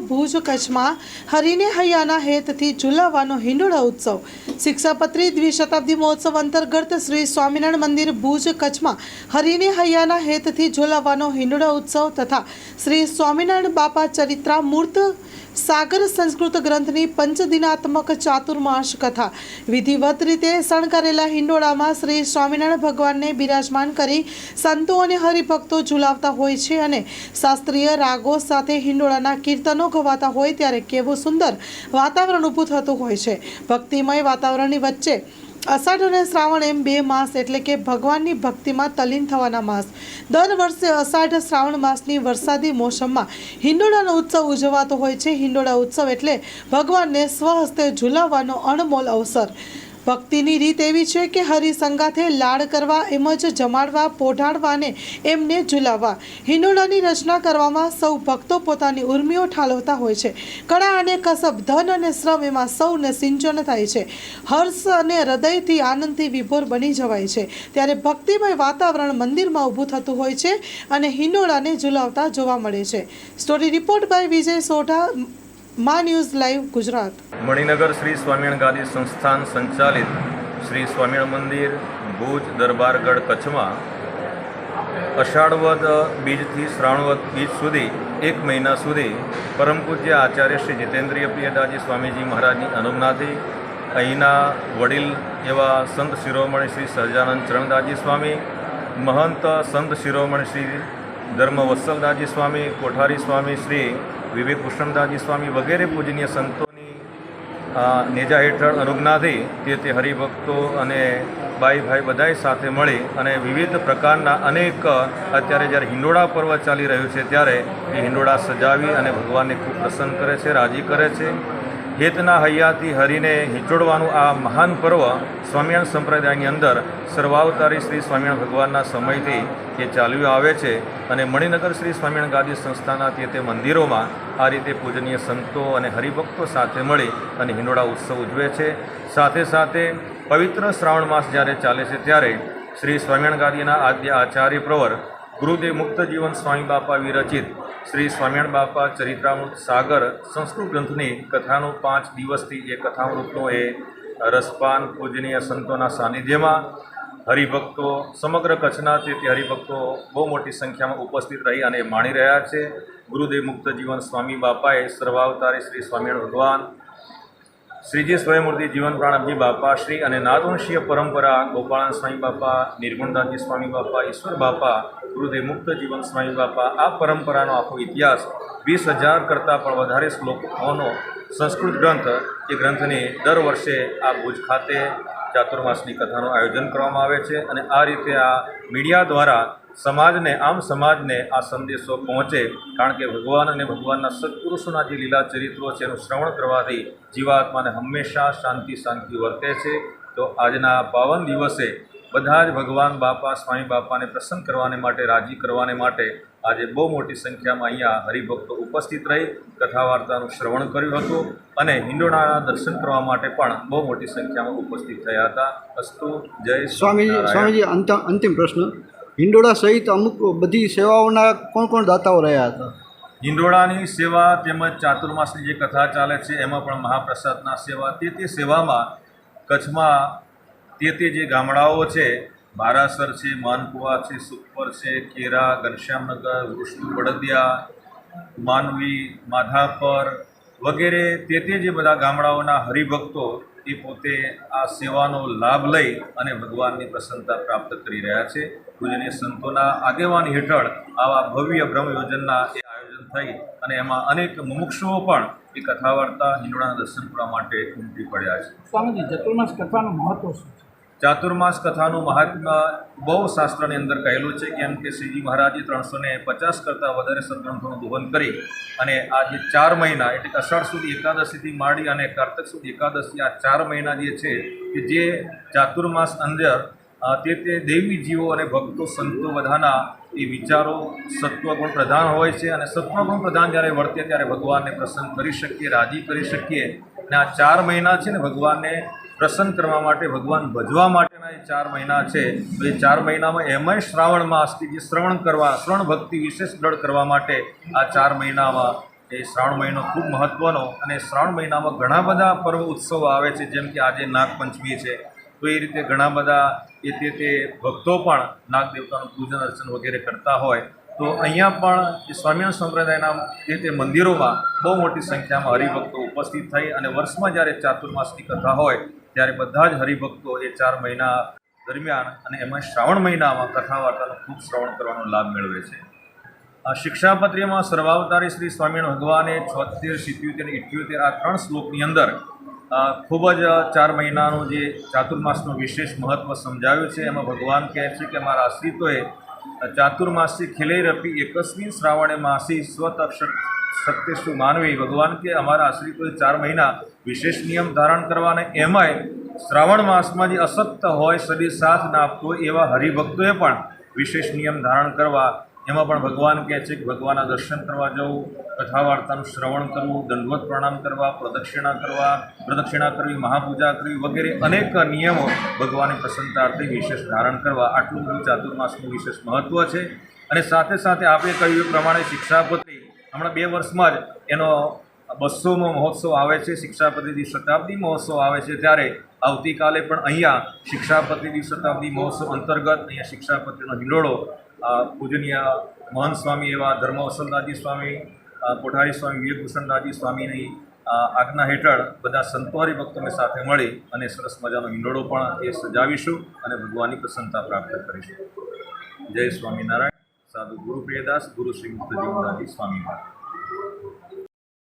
ભુજ કચ્છમાં હરિને હૈયાના હેતથી ઝુલાવાનો હિંડોળા ઉત્સવ. શિક્ષાપત્રી દ્વિશતાબ્દી મહોત્સવ અંતર્ગત શ્રી સ્વામિનારાયણ મંદિર ભુજ કચ્છમાં હરિને હૈયાના હેતથી ઝુલાવાનો હિંડોળા ઉત્સવ તથા શ્રી સ્વામિનારાયણ બાપા ચરિત્રામૂર્ત સાગર સંસ્કૃત ગ્રંથની પંચદિનાત્મક ચાતુર્માસ કથા. વિધિવત રીતે શણગારેલા હિંડોળામાં શ્રી સ્વામિનારાયણ ભગવાનને બિરાજમાન કરી સંતો અને હરિભક્તો ઝુલાવતા હોય છે અને શાસ્ત્રીય રાગો સાથે હિંડોળાના કીર્તનો ગવાતા હોય ત્યારે કેવું સુંદર વાતાવરણ ઊભું થતું હોય છે. ભક્તિમય વાતાવરણની વચ્ચે અષાઢ અને શ્રાવણ એમ બે માસ એટલે કે ભગવાનની ભક્તિમાં તલીન થવાના માસ. દર વર્ષે અષાઢ શ્રાવણ માસની વરસાદી મોસમમાં હિંડોળાનો ઉત્સવ ઉજવાતો હોય છે. હિંડોળા ઉત્સવ એટલે ભગવાનને સ્વહસ્તે ઝુલાવવાનો અણમોલ અવસર. ભક્તિની રીત એવી છે કે હરિસંગાથે લાડ કરવા એમ જ જમાડવા, પોઢાડવાને એમને ઝુલાવવા. હિંડોળાની રચના કરવામાં સૌ ભક્તો પોતાની ઉર્મિઓ ઠાલવતા હોય છે. કળા અને કસબ, ધન અને શ્રમ એમાં સૌને સિંચન થાય છે. હર્ષ અને હૃદયથી આનંદથી વિભોર બની જવાય છે. ત્યારે ભક્તિમય વાતાવરણ મંદિરમાં ઊભું થતું હોય છે અને હિંડોળાને ઝુલાવતા જોવા મળે છે. Story report by Vijay Sodha. Maa news live Gujarat. Maninagar Shri Swaminarayan Gadi Sansthan સંચાલિત શ્રી સ્વામિનારાયણ મંદિર, ભુજ, દરબારગઢ કચ્છમાં અષાઢવદ બીજથી શ્રાવણવદ બીજ સુધી, એક મહિના સુધી પરમ પૂજ્ય આચાર્ય શ્રી જીતેન્દ્રિય પ્રિયદાજી સ્વામીજી મહારાજની અનુજ્ઞાથી અહીંના વડીલ એવા સંત શિરોમણી શ્રી સહજાનંદ ચરણદાસજી સ્વામી, મહંત સંત શિરોમણી શ્રી ધર્મવત્સલદાસજી સ્વામી, કોઠારી સ્વામી શ્રી વિવેક કૃષ્ણદાસજી સ્વામી વગેરે પૂજનીય સંતોની નેજા હેઠળ અનુજ્ઞાથી તે તે હરિભક્તો અને બાઈ ભાઈ બધાએ સાથે મળી અને વિવિધ પ્રકારના અનેક, અત્યારે જ્યારે હિંડોળા પર્વ ચાલી રહ્યું છે ત્યારે એ હિંડોળા સજાવી અને ભગવાનને ખૂબ પ્રસન્ન કરે છે, રાજી કરે છે. હેતના હૈયાથી હરિને હિંચોડવાનું આ મહાન પર્વ સ્વામિયાણ સંપ્રદાયની અંદર સર્વાવતારી શ્રી સ્વામિયાણ ભગવાનના સમયથી એ ચાલ્યું આવે છે અને મણિનગર શ્રી સ્વામિયાણ ગાદી સંસ્થાના તે તે મંદિરોમાં આ રીતે પૂજનીય સંતો અને હરિભક્તો સાથે મળી અને હિંડોળા ઉત્સવ ઉજવે છે. સાથે સાથે પવિત્ર શ્રાવણ માસ જ્યારે ચાલે છે ત્યારે શ્રી સ્વામિયાણ ગાદીના આદ્ય આચાર્ય પ્રવર ગુરુદેવ મુક્ત જીવન સ્વામી બાપા વિરચિત શ્રી સ્વામિનારાયણ બાપા ચરિત્રામૃત સાગર સંસ્કૃત ગ્રંથની કથાનું પાંચ દિવસથી એ કથામૃતનો એ રસપાન, પૂજનીય સંતોના સાનિધ્યમાં હરિભક્તો, સમગ્ર કચ્છના તે હરિભક્તો બહુ મોટી સંખ્યામાં ઉપસ્થિત રહી અને માણી રહ્યા છે. ગુરુદેવ મુક્ત જીવન સ્વામી બાપાએ સર્વાવતારી શ્રી સ્વામિનારાયણ ભગવાન શ્રીજી સ્વયંમૂર્તિ જીવન પ્રાણબજી બાપા શ્રી અને નાદવંશીય પરંપરા ગોપાળન સ્વામી બાપા, નિર્ગુણદાસજી સ્વામી બાપા, ઈશ્વર બાપા, ગુરુદેવ મુક્ત જીવન સ્વામી બાપા, આ પરંપરાનો આખો ઇતિહાસ વીસ હજાર કરતાં પણ વધારે શ્લોકોનો સંસ્કૃત ગ્રંથ એ ગ્રંથની દર વર્ષે આ ભુજ ખાતે ચાતુર્માસની કથાનું આયોજન કરવામાં આવે છે અને આ રીતે આ મીડિયા દ્વારા સમાજને આમ સમાજને આ સંદેશો પહોંચે. કારણ કે ભગવાન અને ભગવાનના સત્પુરુષોના જે લીલા ચરિત્રો છે એનું શ્રવણ કરવાથી જીવાત્માને હંમેશા શાંતિ શાંતિ વર્તે છે. તો આજના પાવન દિવસે બધા જ ભગવાન બાપા સ્વામી બાપાને પ્રસન્ન કરવાને માટે રાજી કરવાને માટે આજે બહુ મોટી સંખ્યામાં અહીંયા હરિભક્તો ઉપસ્થિત રહી કથા વાર્તાનું શ્રવણ કર્યું હતું અને હિંડોળાના દર્શન કરવા માટે પણ બહુ મોટી સંખ્યામાં ઉપસ્થિત થયા હતા. અસ્તુ જય સ્વામીજી સ્વામીજી અંતિમ પ્રશ્ન. હિંડોળા સહિત અમુક બધી સેવાઓના કોણ કોણ દાતાઓ રહ્યા હતા? હિંડોળાની સેવા તેમજ ચાતુર્માસની જે કથા ચાલે છે, એમાં પણ મહાપ્રસાદના સેવા, તે તે સેવામાં કચ્છમાં તે તે જે ગામડાઓ છે, બારાસર છે, માનકુવા છે, સુખપર છે, કેરા, ઘનશ્યામનગર, વૃષ્ણુ બળદિયા માનવી, માધાપર વગેરે તે તે જે બધા ગામડાઓના હરિભક્તો એ પોતે આ સેવાનો લાભ લઈ અને ભગવાનની પ્રસન્નતા પ્રાપ્ત કરી રહ્યા છે. પૂજનીય સંતોના આગેવાની હેઠળ આવા ભવ્ય બ્રહ્મ યોજનના એ આયોજન થઈ અને એમાં અનેક મુમુક્ષુઓ પણ એ કથા વાર્તા હિંડોળાના દર્શન કરવા માટે ઉમટી પડ્યા છે. સ્વામીજી ચતુર્માસ કથાનું મહત્વ શું છે? ચાતુર્માસ કથાનું મહાત્મ્ય બહુ શાસ્ત્રની અંદર કહેલું છે કેમ કે શ્રીજી મહારાજે ત્રણસો ને પચાસ કરતાં વધારે સદગ્રંથોનું દોહન કરી અને આ જે ચાર મહિના એટલે કે અષાઢ સુધી એકાદશીથી માંડી અને કાર્તક સુધી એકાદશી આ ચાર મહિના જે છે કે જે ચાતુર્માસ અંદર તે તે દૈવી જીવો અને ભક્તો, સંતો બધાના એ વિચારો સત્વગુણ પ્રધાન હોય છે અને સત્વગુણ પ્રધાન જ્યારે વર્તે ત્યારે ભગવાનને પ્રસન્ન કરી શકીએ, રાજી કરી શકીએ અને આ ચાર મહિના છે ને ભગવાનને પ્રસન્ન કરવા માટે, ભગવાન ભજવા માટેના એ ચાર મહિના છે, તો એ ચાર મહિનામાં એમાંય શ્રાવણ માસ જે શ્રવણ કરવા, શ્રવણ ભક્તિ વિશેષ દ્રઢ કરવા માટે આ ચાર મહિનામાં એ શ્રાવણ મહિનો ખૂબ મહત્ત્વનો અને શ્રાવણ મહિનામાં ઘણા બધા પર્વ ઉત્સવો આવે છે, જેમ કે આજે નાગપંચમી છે તો એ રીતે ઘણા બધા એ તે તે ભક્તો પણ નાગ દેવતાનું પૂજન અર્ચન વગેરે કરતા હોય. તો અહીંયા પણ એ સ્વામિનારાયણ સંપ્રદાયના જે તે મંદિરોમાં બહુ મોટી સંખ્યામાં હરિભક્તો ઉપસ્થિત થઈ અને વર્ષમાં જ્યારે ચાતુર્માસની કથા હોય, ત્યારે બધા જ હરિભક્તો એ ચાર મહિના દરમિયાન અને એમાં શ્રાવણ મહિનામાં કથા વાર્તાનો ખૂબ શ્રવણ કરવાનો લાભ મેળવે છે. આ શિક્ષાપત્રીમાં સર્વાવતારી શ્રી સ્વામિનારાયણ ભગવાને છોતેર, સિત્યોતેર ઇઠ્યોતેર આ ત્રણ શ્લોકની અંદર ખૂબ જ ચાર મહિનાનું જે ચાતુર્માસનું વિશેષ મહત્ત્વ સમજાવ્યું છે. એમાં ભગવાન કહે છે કે મારા આશ્રિતોએ ચાતુર્માસી ખિલૈરપી એકસ્મી શ્રાવણે માસી સ્વત સત્યશુ માનવી. ભગવાન કે અમારા આશ્રિતોએ ચાર મહિના વિશેષ નિયમ ધારણ કરવાને એમાંય શ્રાવણ માસમાં જે અસત્ય હોય, શરીર સાથ ના આપતો એવા હરિભક્તોએ પણ વિશેષ નિયમ ધારણ કરવા એમાં પણ ભગવાન કહે છે કે ભગવાનના દર્શન કરવા જવું કથા વાર્તાનું શ્રવણ કરવું, દંડવત પ્રણામ કરવા, પ્રદક્ષિણા કરવા, પ્રદક્ષિણા કરવી, મહાપૂજા કરવી વગેરે અનેક નિયમો ભગવાનની પ્રસન્નતાર્થે વિશેષ ધારણ કરવા. આટલું બધું ચાતુર્માસનું વિશેષ મહત્ત્વ છે. અને સાથે સાથે આપણે કહ્યું એ પ્રમાણે શિક્ષાપત્રી હમણાં બે વર્ષમાં જ એનો બસોમો મહોત્સવ આવે છે. શિક્ષાપતિ શતાબ્દી મહોત્સવ આવે છે. ત્યારે આવતીકાલે પણ અહીંયા શિક્ષાપતિ શતાબ્દી મહોત્સવ અંતર્ગત અહીંયા શિક્ષાપતિનો હિંડોળો પૂજનીય મહંત સ્વામી એવા ધર્મવસલદાજી સ્વામી કોઠારી સ્વામી વિવેકભૂષણદાજી સ્વામીની આજ્ઞા હેઠળ બધા સંતવારી ભક્તોને સાથે મળી અને સરસ મજાનો હિંડોળો પણ એ સજાવીશું અને ભગવાનની પ્રસન્નતા પ્રાપ્ત કરીશું. જય સ્વામિનારાયણ. સાધુ ગુરુ પ્રિયદાસ, ગુરુ શ્રી મુક્ત જીવનદાસજી સ્વામી.